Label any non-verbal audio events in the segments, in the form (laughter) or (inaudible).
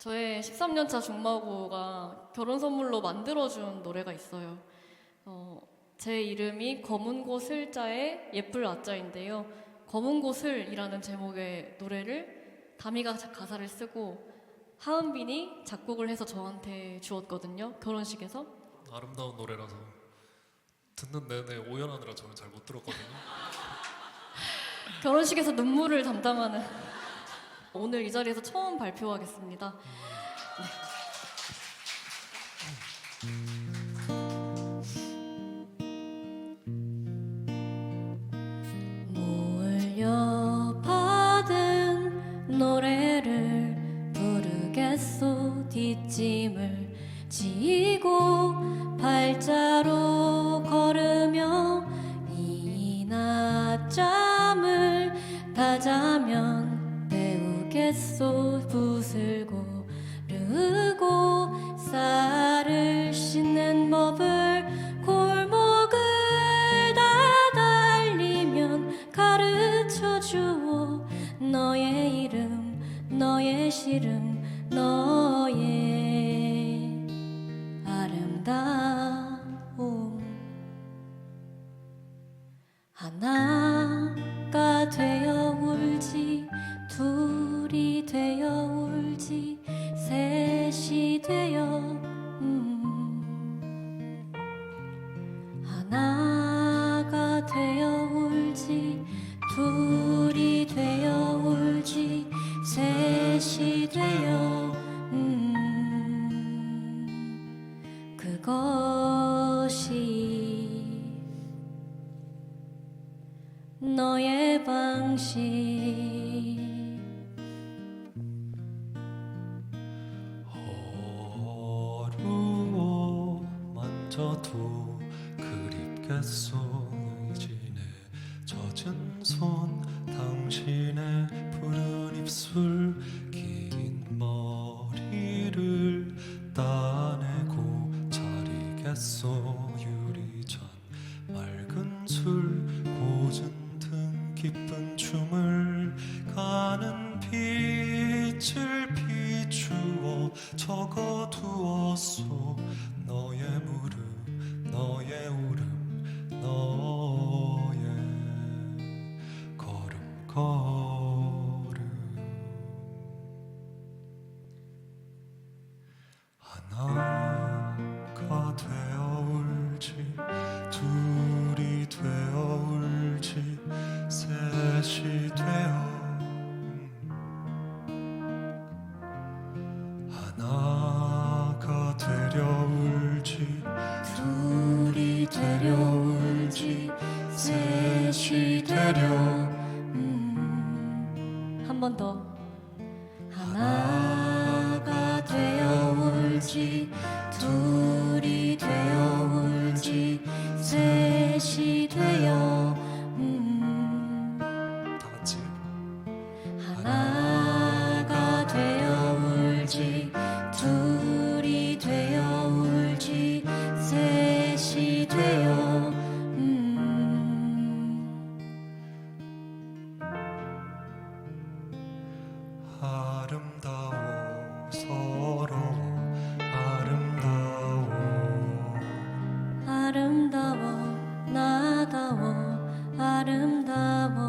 저의 13년차 중마고가 결혼 선물로 만들어준 노래가 있어요. 어, 제 이름이 검은 고 슬자의 예쁠 아자인데요. 검은 고 슬이라는 제목의 노래를 다미가 자- 가사를 쓰고 하은빈이 작곡을 해서 저한테 주었거든요. 결혼식에서. 아름다운 노래라서 듣는 내내 오연하느라 저는 잘 못 들었거든요. (laughs) 결혼식에서 눈물을 담당하는 오늘 이 자리에서 처음 발표하겠습니다. 몰려받은 노래를 부르겠소 뒷짐을 지고 발자로 걸으며 이 낮잠을 다자면 배우겠소 붓을 고르고 쌀을 씻는 법을 골목을 다 달리면 가르쳐 주오 너의 이름 너의 시름 너 둘이 되어 울지 셋이 되어 음. 하나가 되어 울지 둘이 되어 울지 셋이 되어 음. 그것이 너의 방식 만져도 그립겠소 이진의 젖은 손 당신의 푸른 입술 둘이 되려 울지 셋이 되려. 음, 한 번 더. 하나가 되어 울지 둘이 되어 울지 셋이 되어 아름다워 서러워 아름다워. 아름다워 나다워 아름다워.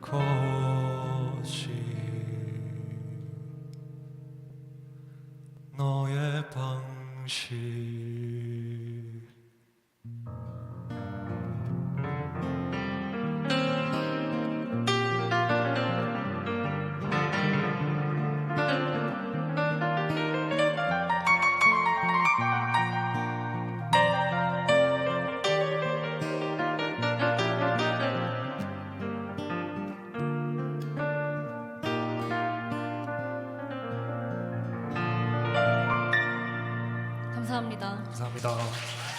그것이 너의 방식 감사합니다. 감사합니다.